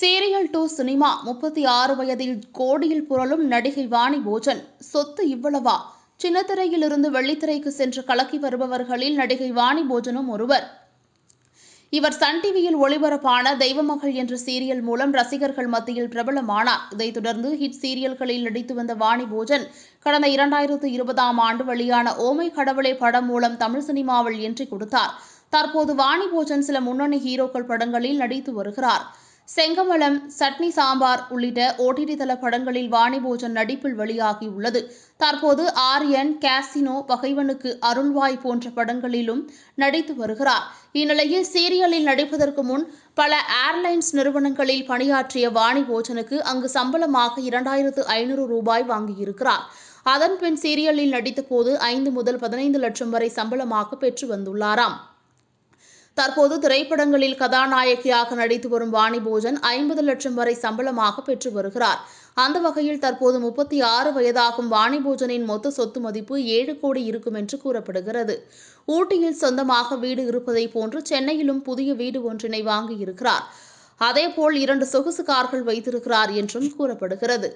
Serial two cinema முப்பத்தி ஆறு வயதில் கோடியில் புரளும் நடிகை வாணி போஜன். சொத்து இவ்வளவா? சின்னத்திரையிலிருந்து வெள்ளித்திரைக்கு சென்று கலக்கி வருபவர்களில் நடிகை வாணி போஜனும் ஒருவர். இவர் சன் டிவியில் ஒளிபரப்பான தெய்வமகள் என்ற சீரியல் மூலம் ரசிகர்கள் மத்தியில் பிரபலமானார். இதைத் தொடர்ந்து ஹிட் சீரியல்களில் நடித்து வந்த வாணி போஜன் கடந்த இரண்டாயிரத்து இருபதாம் ஆண்டு வெளியான ஓமை கடவுளே படம் மூலம் தமிழ் சினிமாவில் என்ட்ரி கொடுத்தார். தற்போது வாணி போஜன் சில முன்னணி ஹீரோக்கள் படங்களில் நடித்து வருகிறார். செங்கமலம் சட்னி சாம்பார் உள்ளிட்ட ஓடிடி தள படங்களில் வாணி போஜன் நடிப்பில் வெளியாகியுள்ளது. தற்போது ஆரியன் கேசினோ பகைவனுக்கு அருள்வாய் போன்ற படங்களிலும் நடித்து வருகிறார். இந்நிலையில் சீரியலில் நடிப்பதற்கு முன் பல ஏர்லைன்ஸ் நிறுவனங்களில் பணியாற்றிய வாணி போஜனுக்கு அங்கு சம்பளமாக இரண்டாயிரத்து ஐநூறு ரூபாய் வாங்கியிருக்கிறார். அதன்பின் சீரியலில் நடித்தபோது ஐந்து முதல் பதினைந்து லட்சம் வரை சம்பளமாக பெற்று வந்துள்ளாராம். தற்போது திரைப்படங்களில் கதாநாயகியாக நடித்து வரும் வாணி போஜன் ஐம்பது லட்சம் வரை சம்பளமாக பெற்று வருகிறார். அந்த வகையில் தற்போது முப்பத்தி ஆறு வயதாகும் வாணி போஜனின் மொத்த சொத்து மதிப்பு ஏழு கோடி இருக்கும் என்று கூறப்படுகிறது. ஊட்டியில் சொந்தமாக வீடு இருப்பதை போன்று சென்னையிலும் புதிய வீடு ஒன்றினை வாங்கியிருக்கிறார். அதேபோல் இரண்டு சொகுசு கார்கள் வைத்திருக்கிறார் என்றும் கூறப்படுகிறது.